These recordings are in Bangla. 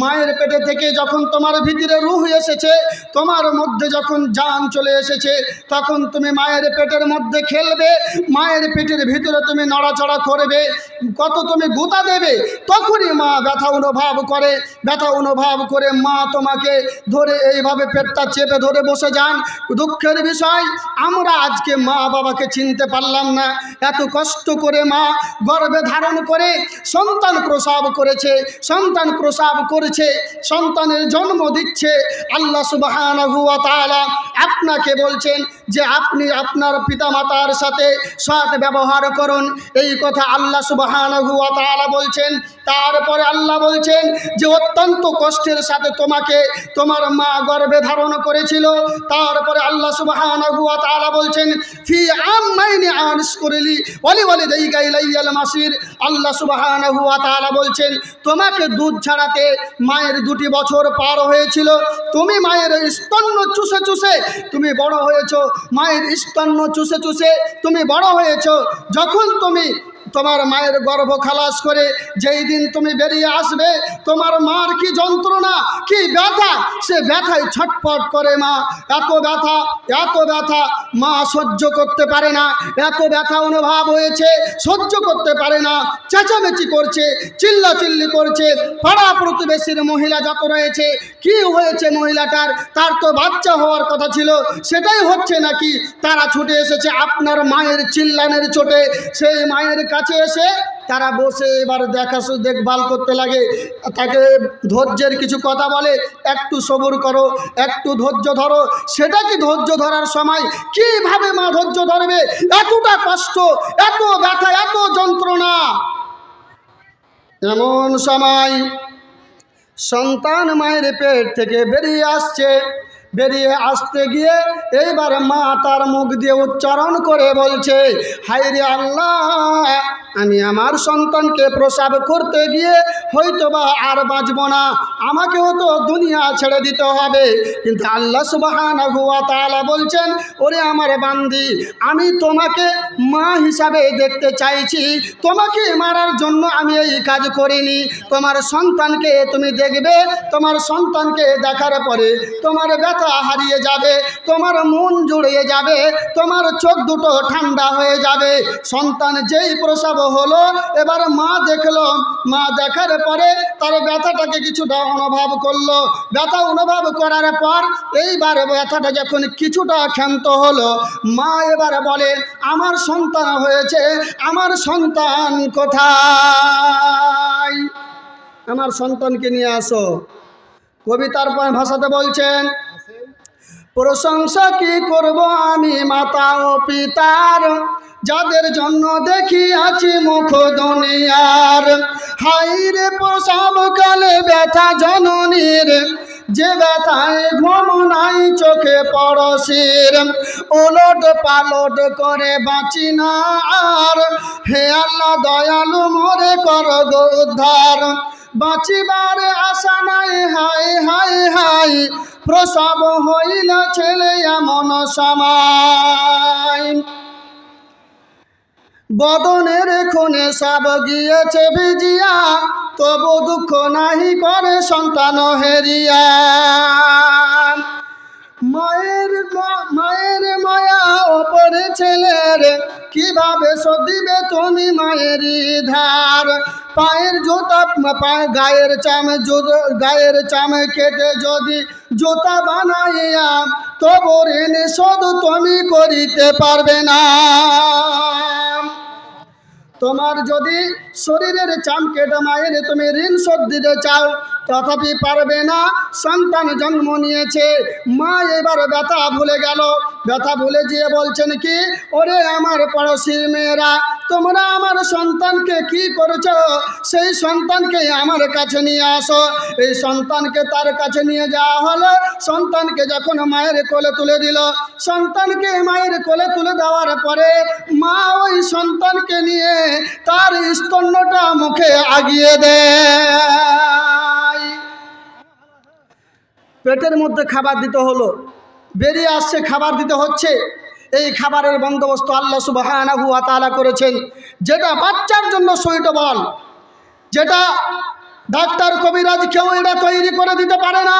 মায়ের পেটে থেকে যখন তোমার ভিতরে রুহ এসেছে, তোমার মধ্যে যখন যান চলে এসেছে, তখন তুমি মায়ের পেটের মধ্যে খেলবে, মায়ের পেটের ভিতরে তুমি নড়াচড়া করবে, কত তুমি গুতা দেবে, তখনই মা ব্যথা অনুভব করে, ব্যথা অনুভব করে মা তোমাকে ধরে এইভাবে পেটটা চেপে ধরে বসে যান। দুঃখের বিষয়, আমরা আজকে মা বাবাকে চিনতে পারলাম না। এত কষ্ট করে মা গর্ভে ধারণ করে সন্তান প্রসাব করেছে, সন্তান প্রসব করেছে, সন্তানের জন্ম দিচ্ছে। আল্লাহ তাআলা আপনাকে বলছেন যে আপনি আপনার পিতামাতার সাথে সৎ ব্যবহার করুন। এই কথা আল্লাহ তাআলা বলছেন। তারপরে আল্লাহ বলছেন যে অত্যন্ত কষ্টের সাথে তোমাকে তোমার মা গর্ভে ধারণ করেছিল। তারপরে আল্লাহ তাআলা বলছেন, ফি আমাইনি আনস করিলি বলি ওয়ালি দাইগা ইলাইয়াল মাসির। আল্লাহ তাআলা বলছেন, তোমাকে দুধ ছাড়াতে মায়ের দুটি বছর পার হয়েছিল। তুমি মায়ের স্তন্য চুষে চুষে, তুমি বড় হয়েছ। মায়ের স্তন্য চুষে চুষে তুমি বড় হয়েছ। যখন তুমি তোমার মায়ের গর্ভ খালাস করে যেই দিন তুমি বেরিয়ে আসবে, তোমার মার কি যন্ত্রণা, কি ব্যথা? সে ব্যথায় ছটফট করে মা। এত ব্যথা এত ব্যথা মা সহ্য করতে পারে না। এত ব্যথা অনুভব হয়েছে, সহ্য করতে পারে না। চেঁচামেচি করছে চিল্লা চিল্লি করছে। পাড়া প্রতিবেশীর মহিলা যত রয়েছে, কি হয়েছে মহিলাটার? তার তো বাচ্চা হওয়ার কথা ছিল, সেটাই হচ্ছে নাকি? তারা ছুটে এসেছে আপনার মায়ের চিল্লানের চোটে। সেই মায়ের কাছে এসে তারা বসে এবার দেখা দেখভাল করতে লাগে। তাকে ধৈর্যের কিছু কথা বলে, একটু সবুর করো, একটু ধৈর্য ধরো। সেটা কি ধৈর্য ধরার সময়? কীভাবে মা ধৈর্য ধরবে? এতটা কষ্ট, এত ব্যথা, এত যন্ত্রণা। এমন সময় সন্তান মায়ের পেট থেকে বেরিয়ে আসছে। বেরিয়ে আসতে গিয়ে এইবার মা তার মুখ দিয়ে উচ্চারণ করে বলছে হাই রে আল্লাহ, আমি আমার সন্তানকে প্রসাব করতে গিয়ে হয়তো বা আর বাঁচব না। আমাকেও তো দুনিয়া ছেড়ে দিতে হবে। কিন্তু আল্লাহ সুবহানাহু ওয়া তাআলা বলছেন, ওরে আমার বান্দি, আমি তোমাকে মা হিসাবে দেখতে চাইছি। তোমাকে মারার জন্য আমি এই কাজ করিনি। তোমার সন্তানকে তুমি দেখবে, তোমার সন্তানকে দেখার পরে তোমার ব্যথা হারিয়ে যাবে, তোমার মন জুড়িয়ে যাবে, তোমার চোখ দুটো ঠান্ডা হয়ে যাবে। সন্তান যেই প্রসব হলো, এবার মা দেখল, মা দেখার পরে তার ব্যথাটাকে কিছুটা অনুভব করল। ব্যথা অনুভব করার পর এইবার ব্যথাটা যখন কিছুটা ক্ষান্ত হলো, মা এবার বলে, আমার সন্তান হয়েছে, আমার সন্তান কোথায়? আমার সন্তানকে নিয়ে আসো। কবিতার ভাষাতে বলছেন প্রশংসা কি করব আমি, মাতা ও পিতার? যাদের জন্য দেখি আছি মুখ দুনিয়ার। হাইরে প্রসব কালে ব্যথা জননীর। যে ব্যথায় ঘুম নাই চোখে পড়শির। ওলট পালট করে বাঁচি না আর। হে আল্লাহ দয়ালু, মোরে কর উদ্ধার। বাঁচিবার আশা নাই। হাই হাই হাই প্রসব হইল ছেলে এমন সময়। বদনের খুনে সব গিয়েছে ভিজিয়া, তবু দুঃখ নাহি করে সন্তান হেরিয়া। মায়ের মায়ের মায়া ওপরে ছেলের, কীভাবে সদিবে তুমি মায়ের ধার? পায়ের জুতা গায়ের চাম গায়ের চাম কেটে যদি জুতা বানাইয়া তবু ঋণ শোধ তুমি করিতে পারবে না। তোমার যদি শরীরের চাম কেটে মায়ের তুমি ঋণ শোধ দিতে চাও, তথাপি পারবে না। সন্তান জন্ম নিয়েছে, মা এবার ব্যথা ভুলে গেল। ব্যথা ভুলে গিয়ে বলছেন কি, ওরে আমার পড়োশির মেয়েরা তোমরা আমার সন্তানকে কি করেছ? সেই সন্তানকে আমার কাছে নিয়ে আসো। এই সন্তানকে তার কাছে নিয়ে যাওয়া হলো। সন্তানকে যখন মায়ের কোলে তুলে দিল, সন্তানকে মায়ের কোলে তুলে দেওয়ার পরে মা ওই সন্তানকে নিয়ে তার স্তন্যটা মুখে আগিয়ে দেয়। পেটের মধ্যে খাবার দিতে হলো। বেরিয়ে আসছে, খাবার দিতে হচ্ছে। এই খাবারের বন্দোবস্ত আল্লাহ সুবহানাহু ওয়া তাআলা করেছেন। যেটা বাচ্চার জন্য সুইটেবল যেটা ডাক্তার কবিরাজ কেউ এটা তৈরি করে দিতে পারে না।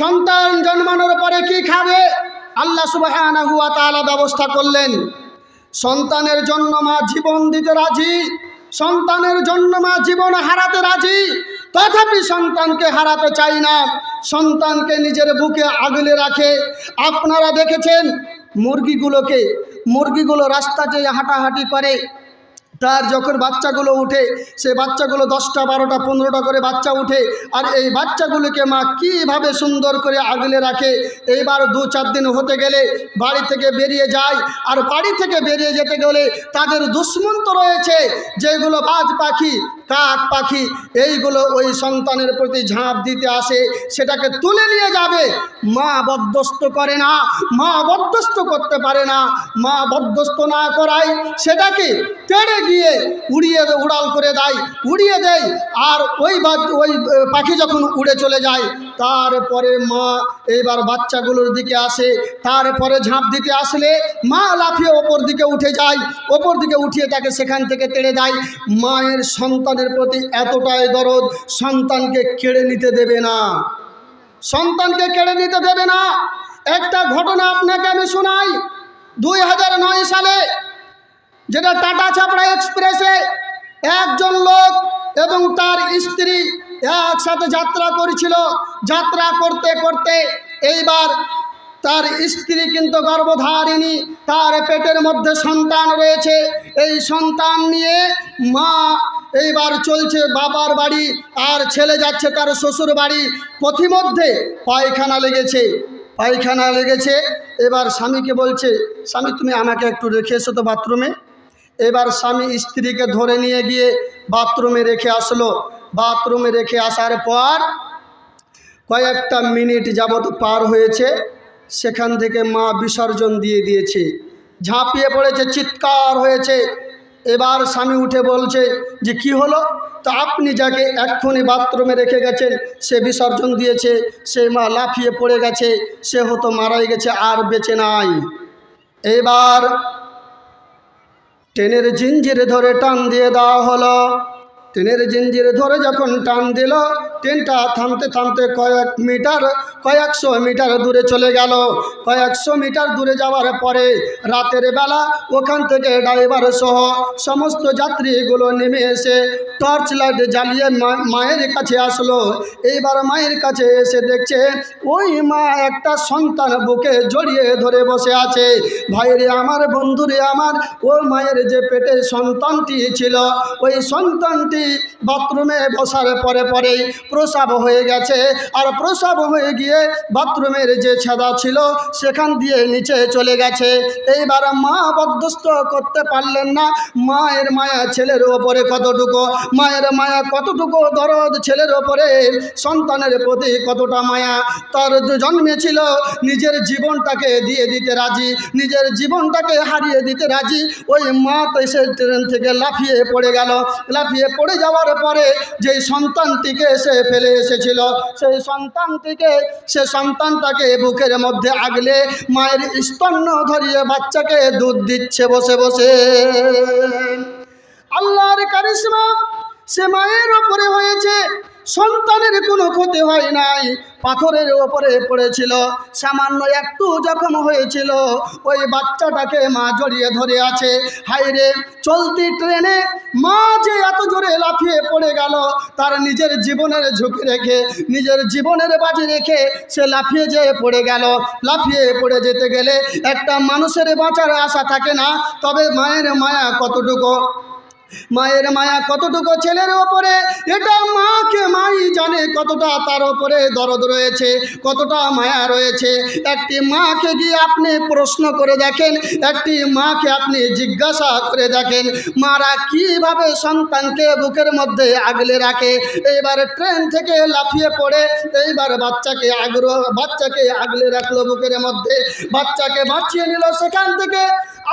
সন্তান জন্মানোর পরে কি খাবে? আল্লাহ সুবাহ ব্যবস্থা করলেন। সন্তানের জন্য মা জীবন দিতে রাজি, সন্তানের জন্য মা জীবন হারাতে রাজি, তথাপি সন্তানকে হারাতে চাই না। সন্তানকে নিজের বুকে আগলে রাখে। আপনারা দেখেছেন মুরগিগুলোকে, মুরগিগুলো রাস্তা যে হাঁটাহাঁটি করে, তার যখন বাচ্চাগুলো উঠে, সে বাচ্চাগুলো দশটা, বারোটা, পনেরোটা করে বাচ্চা উঠে, আর এই বাচ্চাগুলোকে মা কীভাবে সুন্দর করে আগলে রাখে, এইবার দু চার দিন হতে গেলে বাড়ি থেকে বেরিয়ে যায়, আর বাড়ি থেকে বেরিয়ে যেতে গেলে তাদের দুশ্মন তো রয়েছে, যেগুলো বাজ পাখি কাক পাখি এইগুলো ওই সন্তানের প্রতি ঝাঁপ দিতে আসে, সেটাকে তুলে নিয়ে যাবে। মা বদস্ত করে না, মা বদস্ত করতে পারে না। মা বদস্ত না করায় সেটাকে তেড়ে গিয়ে উড়িয়ে, উড়াল করে দেয়, উড়িয়ে দেয়। আর ওই ওই পাখি যখন উড়ে চলে যায়, তারপরে মা এইবার বাচ্চাগুলোর দিকে আসে, তারপরে ঝাঁপ দিতে আসলে মা লাফিয়ে ওপর দিকে উঠে যায়, ওপর দিকে উঠিয়ে তাকে সেখান থেকে তেড়ে দেয়। মায়ের সন্তানের প্রতি এতটাই দরদ, সন্তানকে কেড়ে নিতে দেবে না। সন্তানকে কেড়ে নিতে দেবে না। একটা ঘটনা আপনাকে আমি শোনাই। দুই হাজার নয় সালে যেটা টাটা চাপড়া এক্সপ্রেসে একজন লোক এবং তার স্ত্রী একসাথে যাত্রা করেছিল। যাত্রা করতে করতে এইবার তার স্ত্রী কিন্তু গর্ভধারিণী, তার পেটের মধ্যে সন্তান রয়েছে। এই সন্তান নিয়ে মা এইবার চলছে বাবার বাড়ি, আর ছেলে যাচ্ছে তার শ্বশুর বাড়ি। পথিমধ্যে পায়খানা লেগেছে পায়খানা লেগেছে। এবার স্বামীকে বলছে, স্বামী, তুমি আমাকে একটু রেখে এসো তো বাথরুমে। এবার স্বামী স্ত্রীকে ধরে নিয়ে গিয়ে বাথরুমে রেখে আসলো। বাথরুমে রেখে আসার পর কয়েকটা মিনিট যাবত পার হয়েছে। সেখান থেকে মা বিসর্জন দিয়ে দিয়েছে। ঝাঁপিয়ে পড়েছে, চিৎকার হয়েছে। এবার স্বামী উঠে বলছে যে, কি হলো? তা আপনি যাকে এক্ষুনি বাথরুমে রেখে গেছেন, সে বিসর্জন দিয়েছে। সে মা লাফিয়ে পড়ে গেছে। সে হতো মারাই গেছে, আর বেঁচে নাই। এবার ট্রেনের জিঞ্জির ধরে টান দিয়ে দেওয়া হলো। ট্রেনের জিঞ্জিরে ধরে যখন টান দিল ট্রেনটা থামতে থামতে কয়েক মিটার, কয়েকশো মিটার দূরে চলে গেল। কয়েকশো মিটার দূরে যাওয়ার পরে রাতের বেলা ওখান থেকে ড্রাইভার সহ সমস্ত যাত্রীগুলো নেমে এসে টর্চ লাইট জ্বালিয়ে মায়ের কাছে আসলো। এইবার মায়ের কাছে এসে দেখছে, ওই মা একটা সন্তান বুকে জড়িয়ে ধরে বসে আছে। ভাইরে আমার, বন্ধুরে আমার ও মায়ের যে পেটে সন্তানটি ছিল, ওই সন্তানটি বাথরুমে বসার পরে পরেই প্রসাব হয়ে গেছে। আর প্রসাব হয়ে গিয়ে বাথরুমের যে ছেদা ছিল, সেখান দিয়ে নিচে চলে গেছে। এইবার মা বদ্ধস্ত করতে পারলেন না। মায়ের মায়া ছেলের ওপরে কতটুকু? মায়ের মায়া কতটুকু? দরদ ছেলের ওপরে? সন্তানের প্রতি কতটা মায়া? তার জন্মেছিল নিজের জীবনটাকে দিয়ে দিতে রাজি, নিজের জীবনটাকে হারিয়ে দিতে রাজি। ওই মা তো এসে ট্রেন থেকে লাফিয়ে পড়ে গেল। লাফিয়ে পড়ে যাওয়ার পরে যেই সন্তানটিকে সে ফেলে এসেছিল, সেই সন্তানটিকে, সে সন্তানটাকে বুকের মধ্যে আগলে মায়ের স্তন্য ধরিয়ে বাচ্চাকে দুধ দিচ্ছে বসে বসে। আল্লাহর কারিশমা সে মায়ের ওপরে হয়েছে। সন্তানের কোনো ক্ষতি হয় নাই। পাথরের ওপরে পড়েছিল। সামান্য একটু জখম হয়েছিল। ওই বাচ্চাটাকে মা জড়িয়ে ধরে আছে। হাইরে চলতি ট্রেনে মা যে এত জোরে লাফিয়ে পড়ে গেল, তার নিজের জীবনের ঝুঁকি রেখে, নিজের জীবনের বাজি রেখে সে লাফিয়ে যেয়ে পড়ে গেল। লাফিয়ে পড়ে যেতে গেলে একটা মানুষের বাঁচার আশা থাকে না। তবে মায়ের মায়া কতটুকু? মায়ের মায়া কতটুকু ছেলের ওপরে? এটা মাকে মাই জানে কতটা তার ওপরে দরদ রয়েছে, কতটা মায়া রয়েছে। একটি মাকে গিয়ে আপনি প্রশ্ন করে দেখেন, একটি মাকে আপনি জিজ্ঞাসা করে দেখেন, মারা কীভাবে সন্তানকে বুকের মধ্যে আগলে রাখে? এইবার ট্রেন থেকে লাফিয়ে পড়ে, এইবার বাচ্চাকে আগ্রহ, বাচ্চাকে আগলে রাখল বুকের মধ্যে, বাচ্চাকে বাঁচিয়ে নিল সেখান থেকে।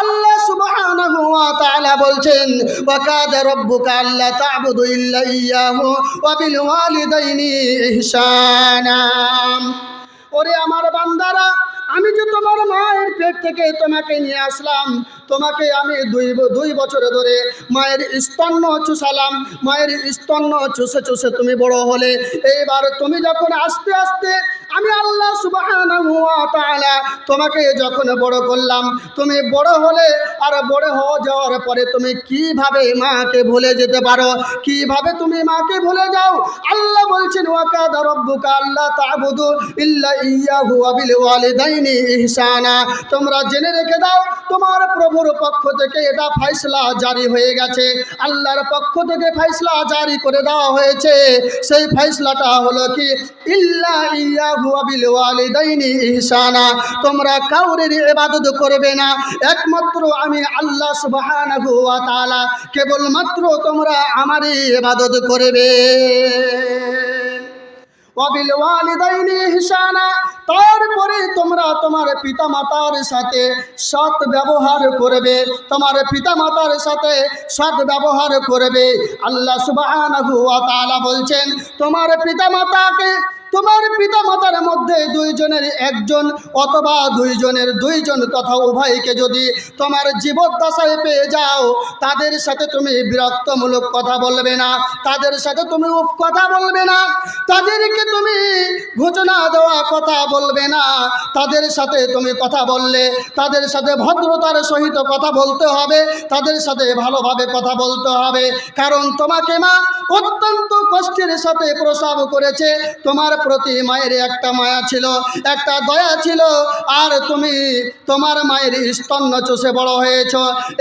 আল্লাহ সুবহানাহু ওয়া তাআলা বলছেন ওয়া কাদা রাব্বুকা আল্লা তা'বুদু ইল্লা ইয়াহু ওয়া বিল ওয়ালিদাইনি ইহসানা। ওরে আমার বান্দারা, আমি যে তোমার মায়ের পেট থেকে তোমাকে নিয়ে আসলাম, তোমাকে আমি দুই দুই বছর ধরে মায়ের স্তন্য চুষালাম, মায়ের স্তন্য চুষে চুষে তুমি বড় হলে। এইবার তুমি যখন আস্তে আস্তে আমি আল্লাহ তোমাকে যখন বড় করলাম, তুমি বড় হলে আর বড় হওয়া যাওয়ার পরে তুমি কীভাবে মাকে ভুলে যেতে পারো? কীভাবে তুমি মাকে ভুলে যাও? আল্লাহ বলছেন, ওয়াকাদা রব্বুকা আল্লাহ তা'বুদু ইল্লা ইয়াহু ওয়া বিল ওয়ালিদাইনি ইহসানা। তোমরা জেনে রেখে দাও, তোমার প্রভুর পক্ষ থেকে এটা ফয়সলা জারি হয়ে গেছে। আল্লাহর পক্ষ থেকে ফয়সলা জারি করে দেওয়া হয়েছে। সেই ফয়সলাটা হলো কি? ইল্লা ইয়াহু ওয়া বিল ওয়ালিদাইনি ইহসানা। তোমরা কাউরের ইবাদত করবে না। একমাত্র আমি আল্লাহ ওয়া তাআলা। কেবলমাত্র তোমরা আমারই ইবাদত করবে। তারপরে তোমরা তোমার পিতামাতার সাথে সৎ ব্যবহার করবে। তোমার পিতামাতার সাথে সৎ ব্যবহার করবে। আল্লাহ তাআলা বলছেন, তোমার পিতামাতাকে তোমার পিতামাতার মধ্যে দুইজনের একজন অথবা দুইজনের দুইজন তথা উভয়কে যদি তোমার জীবদ্দশায় পেয়ে যাও, তাদের সাথে তুমি বিরক্তমূলক কথা বলবে না, তাদের সাথে তুমি কথা বলবে না, তাদেরকে তুমি ঘোষণা দেওয়া কথা বলবে না, তাদের সাথে তুমি কথা বললে, তাদের সাথে ভদ্রতার সহিত কথা বলতে হবে, তাদের সাথে ভালোভাবে কথা বলতে হবে। কারণ তোমাকে মা, অত্যন্ত কষ্টের সাথে প্রসাব করেছে। তোমার প্রতি মায়ের একটা মায়া ছিল, একটা দয়া ছিল। আর তুমি তোমার মায়ের স্তন্য চষে বড় হয়েছ।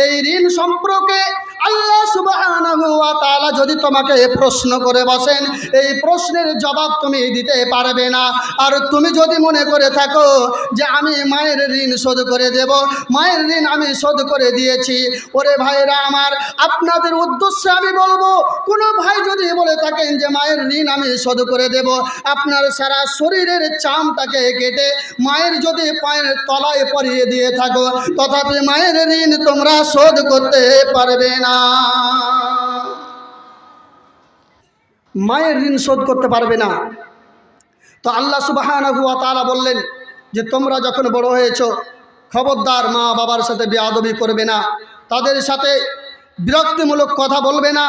এই ঋণ সম্পর্কে আল্লাহ তাআলা যদি তোমাকে প্রশ্ন করে বসেন, এই প্রশ্নের জবাব তুমি দিতে পারবে না। আর তুমি যদি মনে করে থাকো যে আমি মায়ের ঋণ শোধ করে দেব, মায়ের ঋণ আমি শোধ করে দিয়েছি, ওরে ভাইরা আমার, আপনাদের উদ্দেশ্যে আমি বলব, কোনো ভাই যদি বলে থাকেন যে মায়ের ঋণ আমি শোধ করে দেব, আপনার সারা শরীরের চামটাকে কেটে মায়ের যদি পায়ের তলায় পরিয়ে দিয়ে থাকো, তথাপি মায়ের ঋণ তোমরা শোধ করতে পারবে না। মায়ের ঋণ শোধ করতে পারবে না। তো আল্লাহ সুবাহানাহু ওয়া তাআলা বললেন যে, তোমরা যখন বড় হয়েছ, খবরদার মা বাবার সাথে বেয়াদবি করবে না। তাদের সাথে বিরক্তিমূলক কথা বলবে না।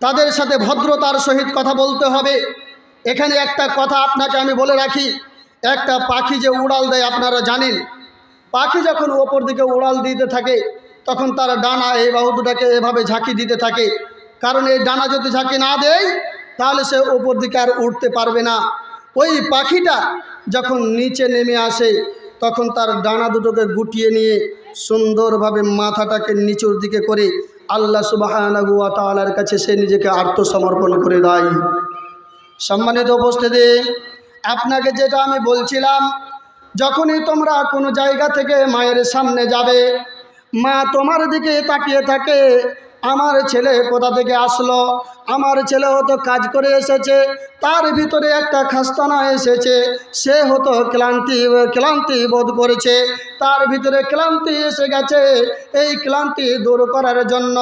তাদের সাথে ভদ্রতার সহিত কথা বলতে হবে। এখানে একটা কথা আপনাকে আমি বলে রাখি। একটা পাখি যে উড়াল দেয়, আপনারা জানেন। পাখি যখন ওপর দিকে উড়াল দিতে থাকে তখন তার ডানা এই বাহু দুটাকে এভাবে ঝাঁকি দিতে থাকে। কারণ এই ডানা যদি ঝাঁকি না দেয়, তাহলে সে ওপর দিকে আর উঠতে পারবে না। ওই পাখিটা যখন নিচে নেমে আসে, তখন তার ডানা দুটোকে গুটিয়ে নিয়ে সুন্দরভাবে মাথাটাকে নিচুর দিকে করে আল্লাহ সুবাহানাহু ওয়া তাআলার কাছে সে নিজেকে আত্মসমর্পণ করে দেয়। সম্মানিত উপস্থিতি, আপনাকে যেটা আমি বলছিলাম, যখনই তোমরা কোনো জায়গা থেকে মায়ের সামনে যাবে মা তোমার দিকে তাকিয়ে থাকে। আমার ছেলে কোথা থেকে আসলো? আমার ছেলে হতো কাজ করে এসেছে, তার ভিতরে একটা খাস্তানা এসেছে, সে হতো ক্লান্তি ক্লান্তি বোধ করেছে, তার ভিতরে ক্লান্তি এসে গেছে, এই ক্লান্তি দূর করার জন্য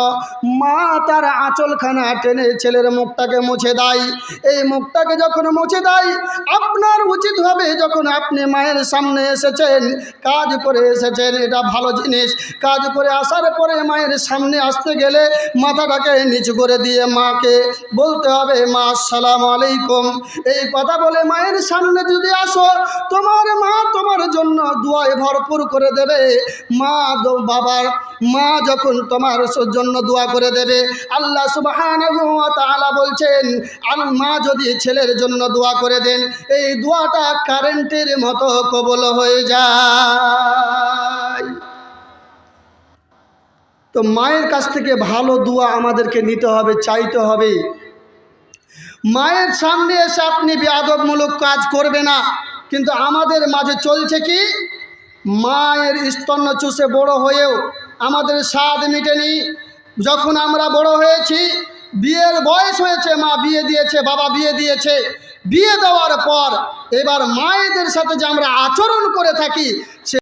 মা তার আঁচলখানা টেনে ছেলের মুখটাকে মুছে দেয়। এই মুখটাকে যখন মুছে দেয়, আপনার উচিত হবে যখন আপনি মায়ের সামনে এসেছেন, কাজ করে এসেছেন, এটা ভালো জিনিস। কাজ করে আসার পরে মায়ের সামনে আসতে গেলে মাথাটাকে নিচু করে দিয়ে মাকে বলতে হবে, মা, আসসালামু আলাইকুম। এই কথা বলে মায়ের সামনে যদি আসো, তোমার মা তোমার জন্য দোয়ায় ভরপুর করে দেবে। মা বাবার মা যখন তোমার জন্য দোয়া করে দেবে, আল্লাহ সুবহানাহু বলছেন আল মা যদি ছেলের জন্য দোয়া করে দেন, এই দোয়াটা কারেন্টের মতো কবল হয়ে যায়। তো মায়ের কাছ থেকে ভালো দোয়া আমাদেরকে নিতে হবে, চাইতে হবে। মায়ের সামনে এসে আপনি বেয়াদবমূলক কাজ করবে না, কিন্তু আমাদের মাঝে চলছে কি? মায়ের স্তন্য চুষে বড় হয়েও আমাদের স্বাদ মিটেনি। যখন আমরা বড় হয়েছি, বিয়ের বয়স হয়েছে, মা বিয়ে দিয়েছে, বাবা বিয়ে দিয়েছে, বিয়ে দেওয়ার পর এবার মায়েদের সাথে যে আমরা আচরণ করে থাকি, সে